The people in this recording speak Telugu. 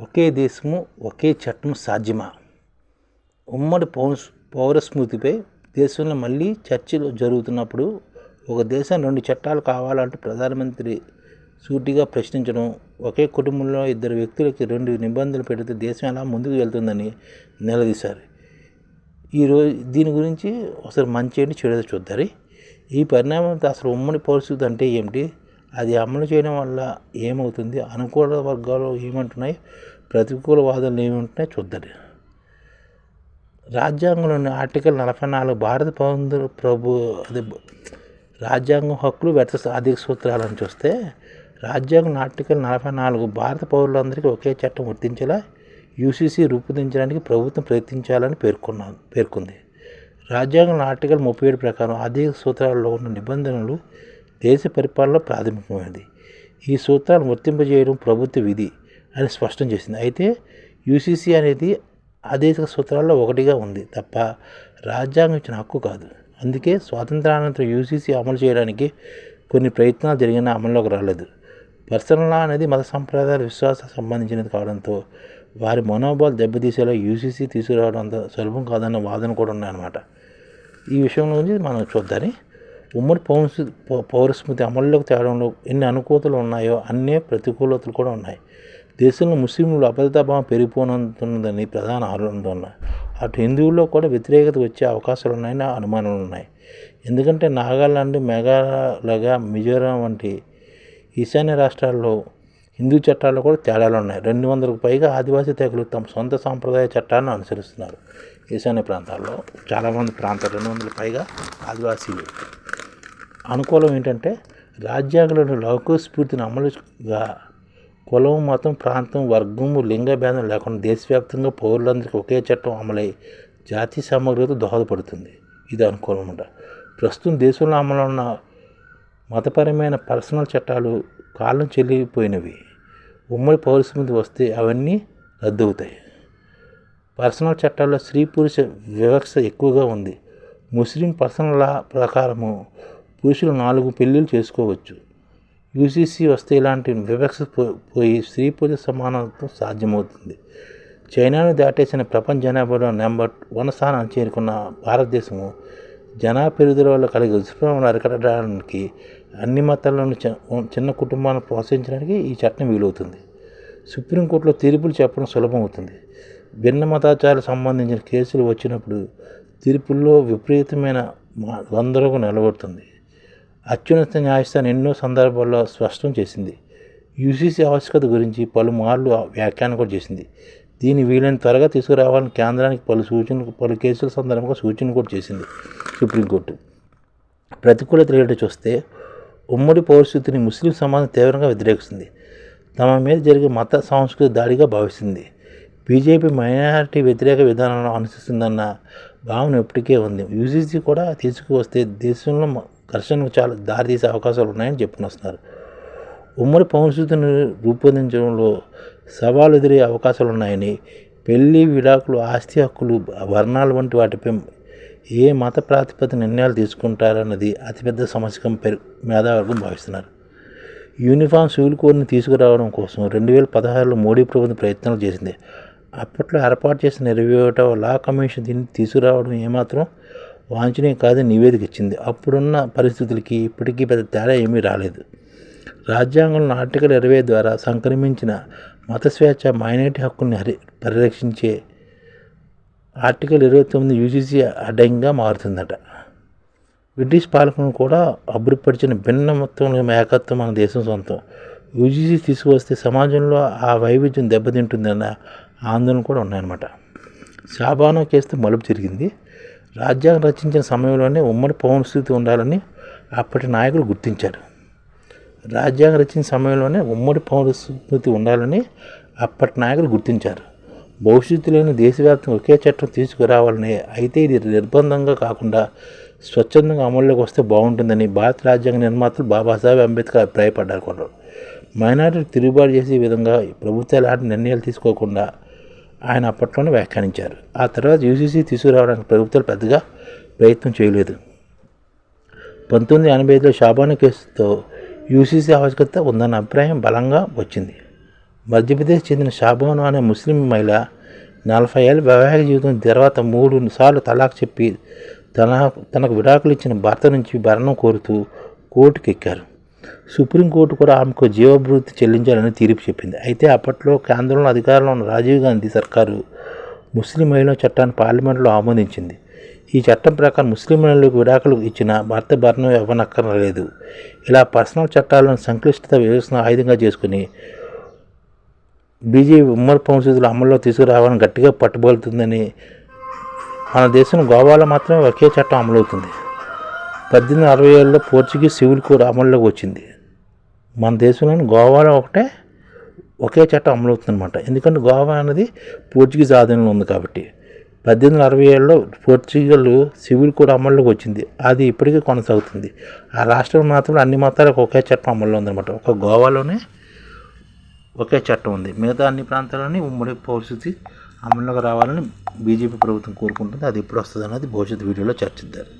ఒకే దేశము ఒకే చట్టం సాధ్యమా? ఉమ్మడి పౌర పౌర స్మృతిపై దేశంలో మళ్ళీ చర్చలు జరుగుతున్నప్పుడు ఒక దేశం రెండు చట్టాలు కావాలంటూ ప్రధానమంత్రి సూటిగా ప్రశ్నించడం ఒకే కుటుంబంలో ఇద్దరు వ్యక్తులకి రెండు నిబంధనలు పెడితే దేశం ఎలా ముందుకు వెళ్తుందని నిలదీశారు. ఈరోజు దీని గురించి అసలు మంచి ఏంటి చెడు చూద్దారు ఈ పరిణామంతో అసలు ఉమ్మడి పరిస్థితి అంటే ఏమిటి? అది అమలు చేయడం వల్ల ఏమవుతుంది? అనుకూల వర్గాలు ఏమంటున్నాయి? ప్రతికూల వాదనలు ఏమంటున్నాయి? చూద్దాం. రాజ్యాంగంలోని ఆర్టికల్ నలభై నాలుగు భారత పౌరులు ప్రభు అది రాజ్యాంగం హక్కులు వ్యర్థ అధిక సూత్రాలను చూస్తే రాజ్యాంగం ఆర్టికల్ నలభై నాలుగు భారత పౌరులందరికీ ఒకే చట్టం వర్తించేలా యూసీసీ రూపొందించడానికి ప్రభుత్వం ప్రయత్నించాలని పేర్కొన్నా పేర్కొంది. రాజ్యాంగం ఆర్టికల్ ముప్పై ఏడు ప్రకారం ఆర్థిక సూత్రాల్లో ఉన్న నిబంధనలు దేశ పరిపాలనలో ప్రాథమికమైనది. ఈ సూత్రాలను వర్తింపజేయడం ప్రభుత్వ విధి అని స్పష్టం చేసింది. అయితే యూసీసీ అనేది ఆదేశిక సూత్రాల్లో ఒకటిగా ఉంది తప్ప రాజ్యాంగం ఇచ్చిన హక్కు కాదు. అందుకే స్వాతంత్రానంతరం యూసీసీ అమలు చేయడానికి కొన్ని ప్రయత్నాలు జరిగినా అమల్లోకి రాలేదు. పర్సనల్ లా అనేది మత సంప్రదాయాల విశ్వాసాలకు సంబంధించినది కావడంతో వారి మనోభావాలు దెబ్బతీసేలా యూసీసీ తీసుకురావడం అంత సులభం కాదన్న వాదన కూడా ఉన్నాయన్నమాట. ఈ విషయం గురించి మనం చూద్దాని ఉమ్మడి పౌర పౌరస్మృతి అమల్లోకి తేవడంలో ఎన్ని అనుకూలతలు ఉన్నాయో అన్నీ ప్రతికూలతలు కూడా ఉన్నాయి. దేశంలో ముస్లింలు అభద్రతాభావం పెరిగిపోనున్నదని ప్రధాన ఆందోళన అటు హిందువుల్లో కూడా వ్యతిరేకత వచ్చే అవకాశాలు ఉన్నాయని అనుమానాలు ఉన్నాయి. ఎందుకంటే నాగాలాండ్ మేఘాలయ మిజోరాం వంటి ఈశాన్య రాష్ట్రాల్లో హిందూ చట్టాల్లో కూడా తేడాలు ఉన్నాయి. రెండు వందలకు పైగా ఆదివాసీ తెగలు తమ సొంత సాంప్రదాయ చట్టాలను అనుసరిస్తున్నారు. ఈశాన్య ప్రాంతాల్లో చాలామంది ప్రాంతాలు రెండు వందల పైగా ఆదివాసీలు. అనుకూలం ఏంటంటే రాజ్యాంగంలోని లౌకిక స్ఫూర్తిని అమలుగా కులం మతం ప్రాంతం వర్గము లింగ భేదం లేకుండా దేశవ్యాప్తంగా పౌరులందరికీ ఒకే చట్టం అమలై జాతీయ సమగ్రత దోహదపడుతుంది. ఇది అనుకూలం అన్నమాట ప్రస్తుతం దేశంలో అమలు ఉన్న మతపరమైన పర్సనల్ చట్టాలు కాలం చెల్లిపోయినవి. ఉమ్మడి పౌరస్మృతి వస్తే అవన్నీ రద్దవుతాయి పర్సనల్ చట్టాల్లో స్త్రీ పురుష వివక్ష ఎక్కువగా ఉంది. ముస్లిం పర్సనల్ లా ప్రకారము పురుషులు నాలుగు పెళ్ళిళ్ళు చేసుకోవచ్చు. యూసీసీ వస్తే ఇలాంటి వివక్ష పోయి స్త్రీ పురుష సమానత్వం సాధ్యమవుతుంది. చైనాను దాటేసిన ప్రపంచ జనాభాలో నెంబర్ వన్ స్థానం చేరుకున్న భారతదేశము జనా పెరుగుదల వల్ల కలిగే దుష్ప్రభావం అరికట్టడానికి అన్ని మతాలను చిన్న కుటుంబాలను ప్రోత్సహించడానికి ఈ చట్టం వీలవుతుంది. సుప్రీంకోర్టులో తీర్పులు చెప్పడం సులభం అవుతుంది భిన్న మతాచారాలకు సంబంధించిన కేసులు వచ్చినప్పుడు తీర్పుల్లో విపరీతమైన గందరగోళం నిలబడుతుంది అత్యున్నత న్యాయస్థానం ఎన్నో సందర్భాల్లో స్పష్టం చేసింది. యూసీసీ ఆవశ్యకత గురించి పలుమార్లు వ్యాఖ్యానం కూడా చేసింది. దీన్ని వీలైన త్వరగా తీసుకురావాలని కేంద్రానికి పలు సూచనలు పలు కేసుల సందర్భంగా సూచన కూడా చేసింది సుప్రీంకోర్టు. ప్రతికూలత ఏంటో చూస్తే ఉమ్మడి పౌరస్థితిని ముస్లిం సమాజం తీవ్రంగా వ్యతిరేకిస్తుంది. తమ మీద జరిగే మత సాంస్కృతిక దాడిగా భావిస్తుంది. బీజేపీ మైనారిటీ వ్యతిరేక విధానాలను అనుసరిస్తుందన్న భావన ఇప్పటికే ఉంది. యూజీసీ కూడా తీసుకువస్తే దేశంలో ఘర్షణకు చాలా దారితీసే అవకాశాలు ఉన్నాయని చెప్పుకొస్తున్నారు ఉమ్మడి పౌరస్థితిని రూపొందించడంలో సవాలు ఎదురయ్యే అవకాశాలు ఉన్నాయని పెళ్ళి విడాకులు ఆస్తి హక్కులు వర్ణాలు వంటి వాటిపై ఏ మత ప్రాతిపదిక నిర్ణయాలు తీసుకుంటారన్నది అతిపెద్ద సమస్యగా పెరు మేధావర్గం భావిస్తున్నారు. యూనిఫామ్ సివిల్ కోడ్ని తీసుకురావడం కోసం రెండు వేల పదహారులో మోడీ ప్రభుత్వం ప్రయత్నాలు చేసింది. అప్పట్లో ఏర్పాటు చేసిన ఇరవై లా కమిషన్ దీన్ని తీసుకురావడం ఏమాత్రం వాంఛనీయం కాదని నివేదిక ఇచ్చింది. అప్పుడున్న పరిస్థితులకి ఇప్పటికీ పెద్ద తేడా ఏమీ రాలేదు. రాజ్యాంగంలో ఆర్టికల్ ఇరవై ద్వారా సంక్రమించిన మత స్వేచ్ఛ మైనారిటీ హక్కుల్ని హరి పరిరక్షించే ఆర్టికల్ ఇరవై తొమ్మిది యూజీసీ అడ్డంగా మారుతుందట. బ్రిటిష్ పాలకులను కూడా అభివృద్ధిపరిచిన భిన్న మొత్తంలో ఏకత్వం మన దేశం సొంతం. యూజీసీ తీసుకువస్తే సమాజంలో ఆ వైవిధ్యం దెబ్బతింటుందన్న ఆందోళన కూడా ఉన్నాయన్నమాట. శాబానో కేసు మలుపు జరిగింది. రాజ్యాంగం రచించిన సమయంలోనే ఉమ్మడి పౌరస్థితి ఉండాలని అప్పటి నాయకులు గుర్తించారు. రాజ్యాంగం రచించిన సమయంలోనే ఉమ్మడి పౌరస్మృతి ఉండాలని అప్పటి నాయకులు గుర్తించారు. భవిష్యత్తులోని దేశవ్యాప్తంగా ఒకే చట్టం తీసుకురావాలని అయితే ఇది నిర్బంధంగా కాకుండా స్వచ్ఛందంగా అమల్లోకి వస్తే బాగుంటుందని భారత రాజ్యాంగ నిర్మాతలు బాబాసాహెబ్ అంబేద్కర్ అభిప్రాయపడ్డారు కొందరు. మైనారిటీ తిరుగుబాటు చేసే విధంగా ప్రభుత్వాలు ఎలాంటి నిర్ణయాలు తీసుకోకుండా ఆయన అప్పట్లోనే వ్యాఖ్యానించారు. ఆ తర్వాత యూసీసీ తీసుకురావడానికి ప్రభుత్వాలు పెద్దగా ప్రయత్నం చేయలేదు. పంతొమ్మిది ఎనభై ఐదులో షాబాను కేసుతో యూసీసీ ఆవశ్యకత ఉందన్న అభిప్రాయం బలంగా వచ్చింది. మధ్యప్రదేశ్ చెందిన షాబాను అనే ముస్లిం మహిళ నలభై ఏళ్ళ వైవాహిక జీవితం తర్వాత మూడు సార్లు తలాక్ చెప్పి తన తనకు విడాకులు ఇచ్చిన భర్త నుంచి భరణం కోరుతూ కోర్టుకు ఎక్కారు సుప్రీంకోర్టు కూడా ఆమెకు జీవభృతి చెల్లించాలని తీర్పు చెప్పింది. అయితే అప్పట్లో కేంద్రంలో అధికారంలో ఉన్న రాజీవ్ గాంధీ సర్కారు ముస్లిం మహిళల చట్టాన్ని పార్లమెంట్లో ఆమోదించింది. ఈ చట్టం ప్రకారం ముస్లిం మహిళలకు విడాకులు ఇచ్చిన భర్త భరణం ఇవ్వనక్కర్లేదు ఇలా పర్సనల్ చట్టాలను సంక్లిష్టత వ్యవస్థను ఆయుధంగా చేసుకుని బీజేపీ ఉమ్మడి పరిస్థితులు అమల్లో తీసుకురావాలని గట్టిగా పట్టుబోలుతుందని మన దేశం గోవాలో మాత్రమే ఒకే చట్టం అమలవుతుంది. పద్దెనిమిది అరవై ఏళ్ళలో పోర్చుగీస్ సివిల్ కోడ్ అమల్లోకి వచ్చింది. మన దేశంలోని గోవాలో ఒకటే ఒకే చట్టం అమలవుతుంది అనమాట ఎందుకంటే గోవా అనేది పోర్చుగీస్ ఆధీనంలో ఉంది కాబట్టి. పద్దెనిమిది అరవై ఏళ్ళలో పోర్చుగల్ సివిల్ కోడ్ అమల్లోకి వచ్చింది. అది ఇప్పటికీ కొనసాగుతుంది. ఆ రాష్ట్రం మాత్రం అన్ని మతాలకు ఒకే చట్టం అమల్లో ఉందన్నమాట. ఒక గోవాలోనే ఒకే చట్టం ఉంది. మిగతా అన్ని ప్రాంతాలని ఉమ్మడి పరిస్థితి అమల్లోకి రావాలని బీజేపీ ప్రభుత్వం కోరుకుంటుంది. అది ఎప్పుడు వస్తుంది అనేది భవిష్యత్తు వీడియోలో చర్చిద్దారు.